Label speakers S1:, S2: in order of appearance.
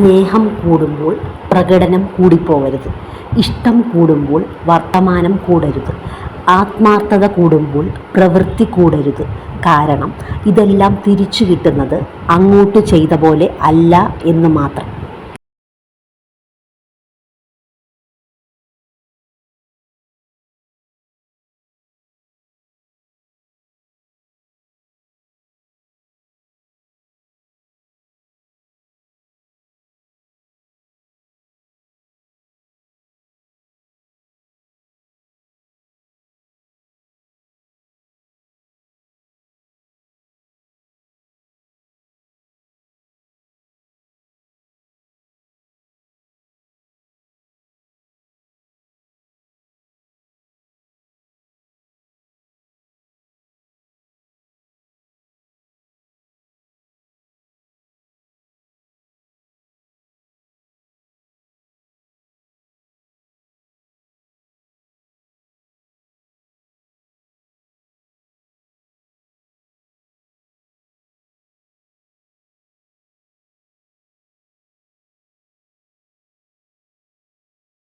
S1: സ്നേഹം കൂടുമ്പോൾ പ്രകടനം കൂടിപ്പോവരുത്. ഇഷ്ടം കൂടുമ്പോൾ വർത്തമാനം കൂടരുത്. ആത്മാർത്ഥത കൂടുമ്പോൾ പ്രവൃത്തി കൂടരുത്. കാരണം ഇതെല്ലാം തിരിച്ചു കിട്ടുന്നത് അങ്ങോട്ട് ചെയ്ത പോലെ അല്ല എന്ന് മാത്രം.